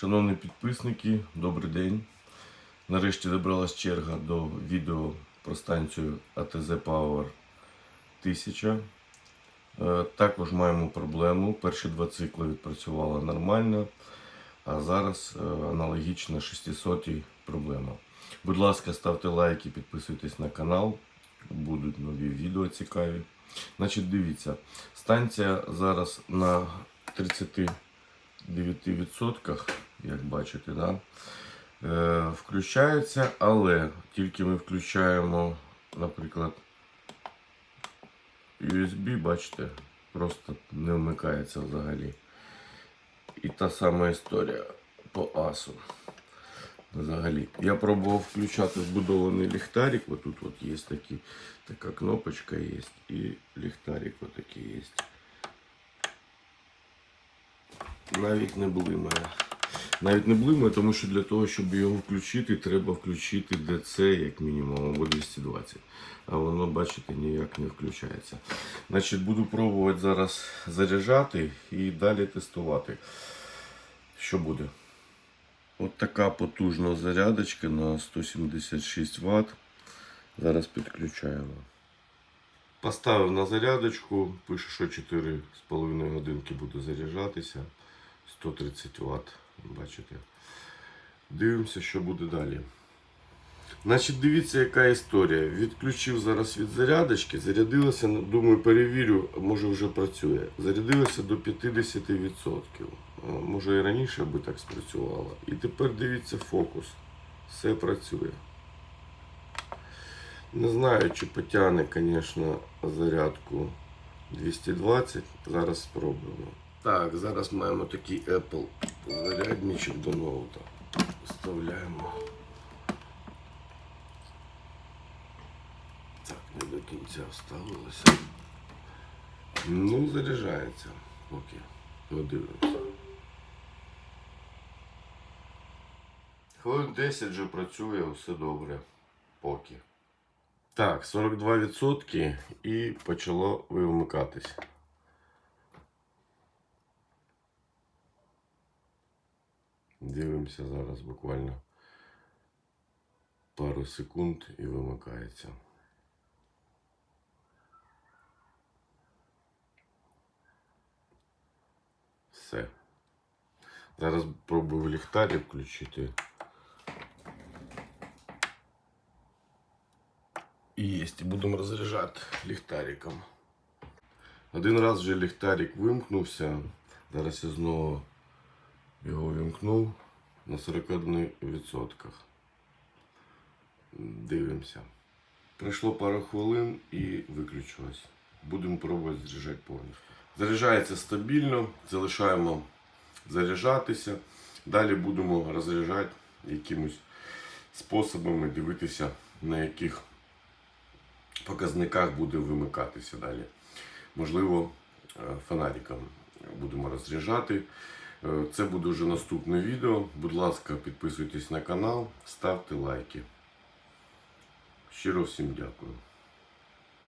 Шановні підписники, добрий день. Нарешті добралась черга до відео про станцію АТЗ Power 1000. Е, Також маємо проблему. Перші два цикли відпрацювала нормально, а зараз е, аналогічна 600 проблема. Будь ласка, ставте лайки, підписуйтесь на канал. Будуть нові відео цікаві. Значить, дивіться, станція зараз на 39%, як бачите, да? е, включається, але тільки ми включаємо, наприклад, USB, бачите, просто не вмикається взагалі. І та сама історія по асу. Взагалі. Я пробував включати вбудований ліхтарик. Ось тут от є такі, така кнопочка є. І ліхтарик отакий є. Навіть не блимає. Навіть не блимає, тому що для того, щоб його включити, треба включити DC як мінімум або 220. А воно, бачите, ніяк не включається. Значить, буду пробувати зараз заряджати і далі тестувати. Що буде? От така потужна зарядочка на 176 Вт. Зараз підключаємо. Поставив на зарядочку, пише, що 4,5 годинки буде заряджатися. 130 Вт. Бачите. Дивимося, що буде далі. Значить, дивіться, яка історія. Відключив зараз від зарядочки, зарядилося, думаю, перевірю, може вже працює. Зарядилося до 50%. Може і раніше би так спрацювало. І тепер дивіться фокус. Все працює. Не знаю, чи потягне, звісно, зарядку 220. Зараз спробуємо. Так, зараз маємо такий Apple зарядничок до ноута. Вставляємо. Так, не до кінця вставилося. Ну, заряджається поки. Подивимося. Хвилин 10 вже працює, все добре. Поки. Так, 42% і почало вимикатись. Дивимося зараз буквально пару секунд і вимикається. Все. Зараз пробую ліхтарі включити. І єсть. Будемо розряджати ліхтариком. Один раз вже ліхтарик вимкнувся. Зараз я знову його вімкнув на 41%. Дивимося. Пройшло пару хвилин і виключилось. Будемо пробувати заряджати повністю. Заряджається стабільно, залишаємо заряджатися. Далі будемо розряджати якимось способами, дивитися, на яких показниках буде вимикатися далі. Можливо, е, фонариком будемо розряджати. Е, Це буде вже наступне відео. Будь ласка, підписуйтесь на канал, ставте лайки. Щиро всім дякую.